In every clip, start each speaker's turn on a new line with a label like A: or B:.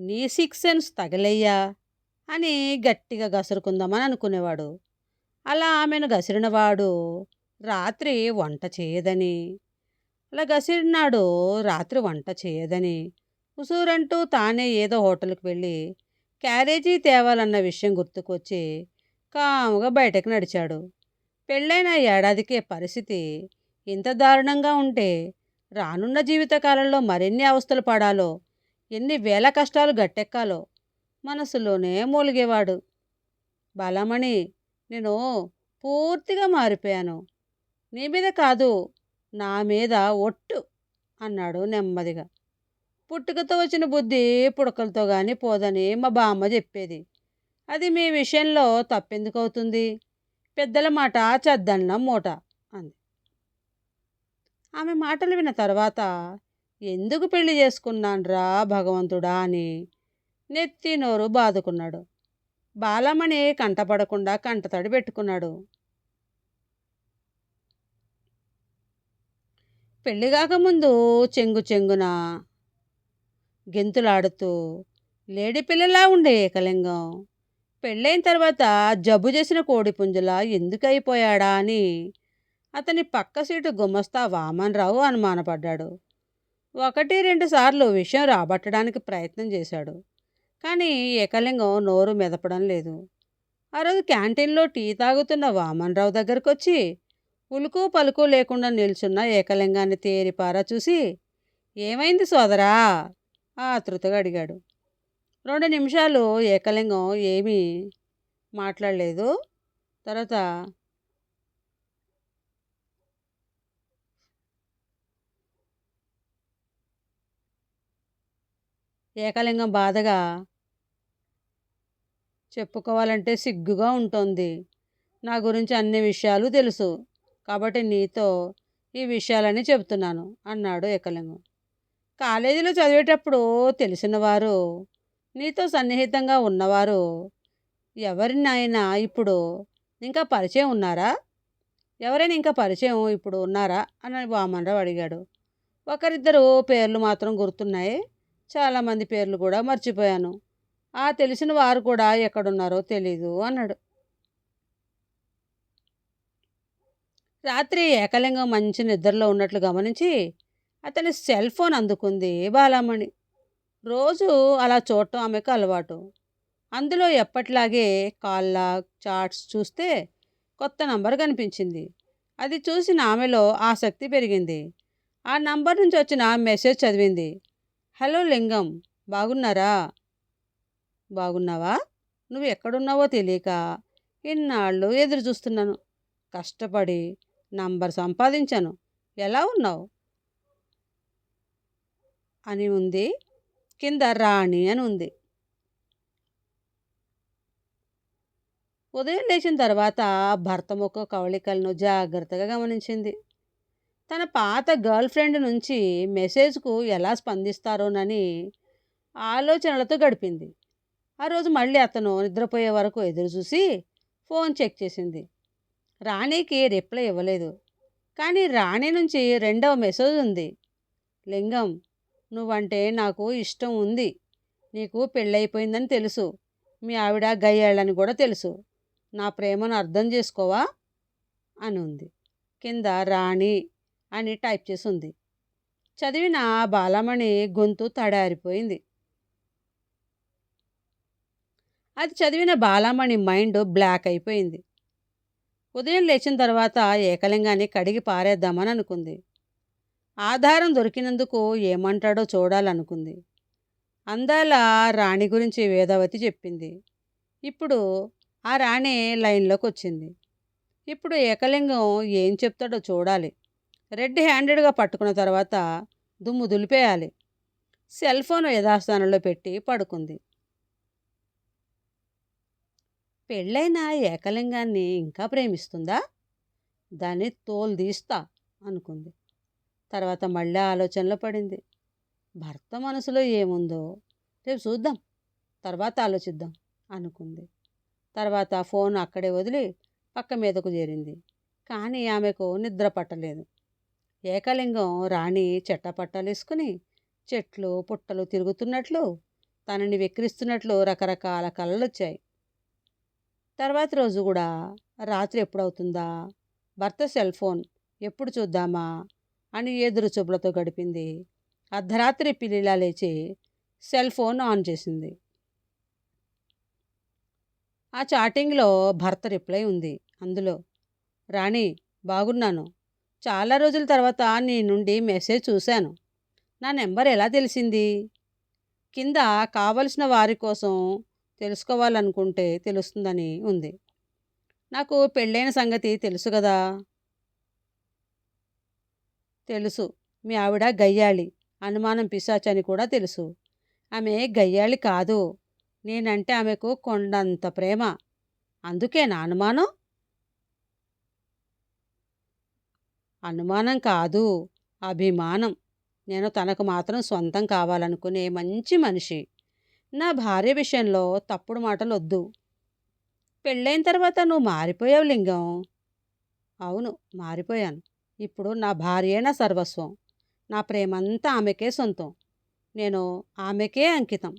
A: నీ six sense తగలయ్యా అని గట్టిగా గసురుకుందామని అనుకునేవాడు. అలా ఆమెను గసిరినవాడు రాత్రి వంట చేయదని అలా గసిరినాడు రాత్రి వంట చేయదని ఉసూరంటూ తానే ఏదో హోటల్కి వెళ్ళి క్యారేజీ తేవాలన్న విషయం గుర్తుకొచ్చి కాముగా బయటకు నడిచాడు. పెళ్ళైన ఏడాదికే పరిస్థితి ఇంత దారుణంగా ఉంటే రానున్న జీవితకాలంలో మరిన్ని అవస్థలు పడాలో ఎన్ని వేల కష్టాలు గట్టెక్కాలో. మనసులోనే మూలిగేవాడు. బాలమణి నేను పూర్తిగా మారిపోయాను. నీ మీద కాదు నా మీద ఒట్టు అన్నాడు నెమ్మదిగా. పుట్టుకతో వచ్చిన బుద్ధి పుడకలతో కానీ పోదని మా బామ్మ చెప్పేది. అది మీ విషయంలో తప్పెందుకు అవుతుంది పెద్దల మాట చద్దన్నం మూట అంది. ఆమె మాటలు విన్న తర్వాత ఎందుకు పెళ్ళి చేసుకున్నాన్రా భగవంతుడా అని నెత్తి నోరు బాదుకున్నాడు. బాలమణి కంటపడకుండా కంటతడి పెట్టుకున్నాడు. పెళ్ళి కాకముందు చెంగు చెంగున గెంతులాడుతూ లేడీ పిల్లలా ఉండే ఏకలింగం. పెళ్ళైన తర్వాత జబ్బు చేసిన కోడి పుంజులా అని అతని పక్క సీటు గుమస్తా వామన్రావు అనుమానపడ్డాడు. ఒకటి రెండు సార్లు విషయం రాబట్టడానికి ప్రయత్నం చేశాడు. కానీ ఏకలింగం నోరు మెదపడం లేదు. ఆ రోజు క్యాంటీన్లో టీ తాగుతున్న వామన్రావు దగ్గరకు వచ్చి ఉలుకు పలుకు లేకుండా నిల్చున్న ఏకలింగాన్ని తేరిపారా చూసి ఏమైంది సోదరా? ఆతృతగా అడిగాడు. రెండు నిమిషాలు ఏకలింగం ఏమీ మాట్లాడలేదు. తర్వాత ఏకలింగం బాధగా చెప్పుకోవాలంటే సిగ్గుగా ఉంటుంది. నా గురించి అన్ని విషయాలు తెలుసు. కాబట్టి నీతో ఈ విషయాలని చెబుతున్నాను అన్నాడు ఏకలింగం. కాలేజీలో చదివేటప్పుడు తెలిసిన వారు నీతో సన్నిహితంగా ఉన్నవారు ఎవరినైనా ఇప్పుడు ఇంకా పరిచయం ఉన్నారా? ఎవరైనా ఇంకా పరిచయం ఇప్పుడు ఉన్నారా? అని వామనరావు అడిగాడు. ఒకరిద్దరు పేర్లు మాత్రం గుర్తున్నాయి? చాలామంది పేర్లు కూడా మర్చిపోయాను. ఆ తెలిసిన వారు కూడా ఎక్కడున్నారో తెలీదు అన్నాడు. రాత్రి ఏకలింగం మంచి నిద్రలో ఉన్నట్లు గమనించి అతని సెల్ ఫోన్ అందుకుంది బాలామణి. రోజు అలా చూడటం ఆమెకు అలవాటు. అందులో ఎప్పట్లాగే కాల్ లాగ్ చాట్స్ చూస్తే కొత్త నంబర్ కనిపించింది. అది చూసిన ఆమెలో ఆసక్తి పెరిగింది. ఆ నంబర్ నుంచి వచ్చిన మెసేజ్ చదివింది. హలో లింగం బాగున్నారా? బాగున్నావా? నువ్వు ఎక్కడున్నావో తెలియక ఇన్నాళ్ళు ఎదురు చూస్తున్నాను. కష్టపడి నంబర్ సంపాదించాను. ఎలా ఉన్నావు? అని ఉంది. కింద రాణి అని ఉంది. ఉదయం లేచిన తర్వాత భర్త ముఖ కవళికలను జాగ్రత్తగా గమనించింది. తన పాత గర్ల్ ఫ్రెండ్ నుంచి మెసేజ్కు ఎలా స్పందిస్తారోనని ఆలోచనలతో గడిపింది. ఆ రోజు మళ్ళీ అతను నిద్రపోయే వరకు ఎదురు చూసి ఫోన్ చెక్ చేసింది. రాణికి రిప్లై ఇవ్వలేదు. కానీ రాణి నుంచి రెండవ మెసేజ్ ఉంది. లింగం నువ్వంటే నాకు ఇష్టం ఉంది. నీకు పెళ్ళైపోయిందని తెలుసు. మీ ఆవిడ గయ్యాళ్ళని కూడా తెలుసు. నా ప్రేమను అర్థం చేసుకోవా? అని ఉంది కింద రాణి అని టైప్ చేసి ఉంది చదివిన బాలమణి గొంతు తడారిపోయింది. అది చదివిన బాలమణి మైండ్ బ్లాక్ అయిపోయింది. ఉదయం లేచిన తర్వాత ఏకలింగాన్ని కడిగి పారేద్దామని అనుకుంది. ఆధారం దొరికినందుకు ఏమంటాడో చూడాలనుకుంది. అందాల రాణి గురించి వేదవతి చెప్పింది. ఇప్పుడు ఆ రాణి లైన్లోకి వచ్చింది. ఇప్పుడు ఏకలింగం ఏం చెప్తాడో చూడాలి. రెడ్ హ్యాండెడ్గా పట్టుకున్న తర్వాత దుమ్ము దులిపేయాలి. సెల్ ఫోన్ యథాస్థానంలో పెట్టి పడుకుంది. పెళ్ళైన ఏకలింగాన్ని ఇంకా ప్రేమిస్తుందా? దాన్ని తోలు తీస్తా అనుకుంది. తర్వాత మళ్ళీ ఆలోచనలో పడింది. భర్త మనసులో ఏముందో రేపు చూద్దాం తర్వాత ఆలోచిద్దాం అనుకుంది. తర్వాత ఫోన్ అక్కడే వదిలి పక్క మీదకు చేరింది. కానీ ఆమెకు నిద్ర పట్టలేదు. ఏకలింగం రాణి చెట్టపట్టాలేసుకుని చెట్లు పుట్టలు తిరుగుతున్నట్లు తనని వెక్కిరిస్తున్నట్లు రకరకాల కలలొచ్చాయి. తర్వాత రోజు కూడా రాత్రి ఎప్పుడవుతుందా? భర్త సెల్ ఫోన్ ఎప్పుడు చూద్దామా? అని ఎదురు చూపులతో గడిపింది. అర్ధరాత్రి పిల్లిలా లేచి సెల్ ఫోన్ ఆన్ చేసింది. ఆ చాటింగ్లో భర్త రిప్లై ఉంది అందులో. రాణి బాగున్నాను. చాలా రోజుల తర్వాత నీ నుండి మెసేజ్ చూశాను. నా నెంబర్ ఎలా తెలిసింది? కింద కావలసిన వారి కోసం తెలుసుకోవాలనుకుంటే తెలుస్తుందని ఉంది. నాకు పెళ్ళైన సంగతి తెలుసు కదా? తెలుసు. మీ ఆవిడ గయ్యాళి. అనుమానం పిశాచని కూడా తెలుసు. ఆమె గయ్యాళి కాదు. నేనంటే ఆమెకు కొండంత ప్రేమ. అందుకే నా అనుమానం? అనుమానం కాదు అభిమానం. నేను తనకు మాత్రం సొంతం కావాలనుకునే మంచి మనిషి. నా భార్య విషయంలో తప్పుడు మాటలు వద్దు. పెళ్ళైన తర్వాత నువ్వు మారిపోయావు లింగం. అవును మారిపోయాను. ఇప్పుడు నా భార్యే నా సర్వస్వం. నా ప్రేమంతా ఆమెకే సొంతం. నేను ఆమెకే అంకితం.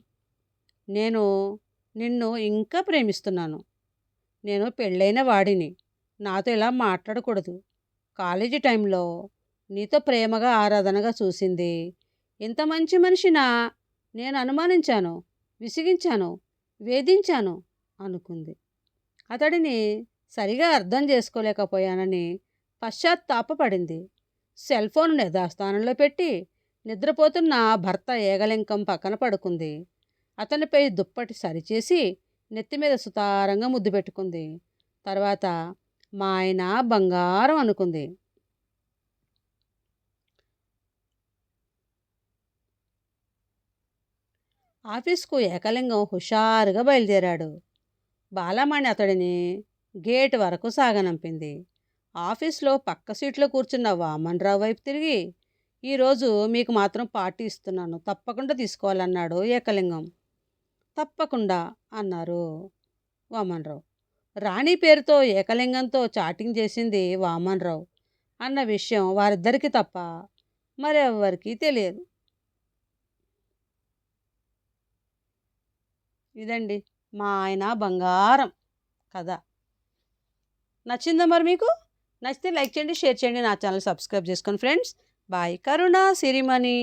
A: నేను నిన్ను ఇంకా ప్రేమిస్తున్నాను. నేను పెళ్ళైన వాడిని. నాతో ఇలా మాట్లాడకూడదు. కాలేజీ టైంలో నీతో ప్రేమగా ఆరాధనగా చూసింది. ఇంత మంచి మనిషినా నేను అనుమానించాను విసిగించాను వేధించాను అనుకుంది. అతడిని సరిగా అర్థం చేసుకోలేకపోయానని పశ్చాత్తాపడింది సెల్ ఫోన్ యథాస్థానంలో పెట్టి నిద్రపోతున్న భర్త ఏగలింకం పక్కన పడుకుంది. అతనిపై దుప్పటి సరిచేసి నెత్తి మీద సుతారంగా ముద్దు పెట్టుకుంది. తర్వాత మా ఆయన బంగారం అనుకుంది. ఆఫీస్కు ఏకలింగం హుషారుగా బయలుదేరాడు. బాలమణి అతడిని గేట్ వరకు సాగనంపింది. ఆఫీస్లో పక్క సీట్లో కూర్చున్న వామన్రావు వైపు తిరిగి ఈరోజు మీకు మాత్రం పార్టీ ఇస్తున్నాను తప్పకుండా తీసుకోవాలన్నాడు ఏకలింగం. తప్పకుండా అన్నారు వామన్రావు. రాణి పేరుతో ఏకలింగంతో చాటింగ్ చేసింది వామన్రావు అన్న విషయం వారిద్దరికీ తప్ప మరెవ్వరికీ తెలియదు. ఇదండి మా ఆయన బంగారం కథ. నచ్చిందా మరి మీకు? నచ్చితే లైక్ చేయండి షేర్ చేయండి నా ఛానల్ సబ్స్క్రైబ్ చేసుకోండి ఫ్రెండ్స్ బాయ్ కరుణ సిరిమణి.